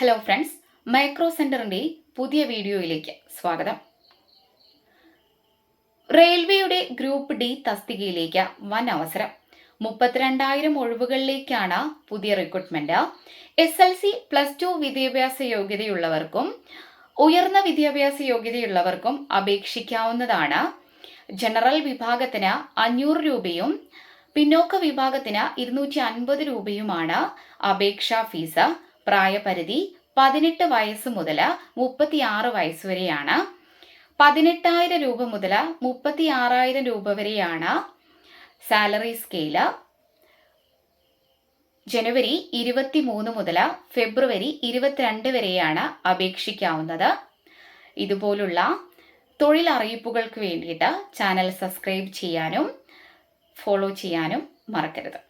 Hello friends micro സെന്ററിന്റെ പുതിയ വീഡിയോയിലേക്ക് സ്വാഗതം. റെയിൽവേയുടെ ഗ്രൂപ്പ് ഡി തസ്തികയിലേക്ക് വൻ അവസരം. മുപ്പത്തിരണ്ടായിരം ഒഴിവുകളിലേക്കാണ് പുതിയ recruitment S L C plus two വിദ്യാഭ്യാസ യോഗ്യതയുള്ളവർക്കും ഉയർന്ന വിദ്യാഭ്യാസ യോഗ്യതയുള്ളവർക്കും അപേക്ഷിക്കാവുന്നതാണ്. ജനറൽ വിഭാഗത്തിന് അഞ്ഞൂറ് രൂപയും പിന്നോക്ക വിഭാഗത്തിന് ഇരുന്നൂറ്റി അൻപത് രൂപയുമാണ് അപേക്ഷാ ഫീസ്. പ്രായപരിധി പതിനെട്ട് വയസ്സ് മുതൽ മുപ്പത്തിയാറ് വയസ്സ് വരെയാണ്. പതിനെട്ടായിരം രൂപ മുതൽ മുപ്പത്തി ആറായിരം രൂപ വരെയാണ് സാലറി സ്കെയിൽ. ജനുവരി ഇരുപത്തി മൂന്ന് മുതൽ ഫെബ്രുവരി ഇരുപത്തിരണ്ട് വരെയാണ് അപേക്ഷിക്കാവുന്നത്. ഇതുപോലുള്ള തൊഴിലറിയിപ്പുകൾക്ക് വേണ്ടിയിട്ട് ചാനൽ സബ്സ്ക്രൈബ് ചെയ്യാനും ഫോളോ ചെയ്യാനും മറക്കരുത്.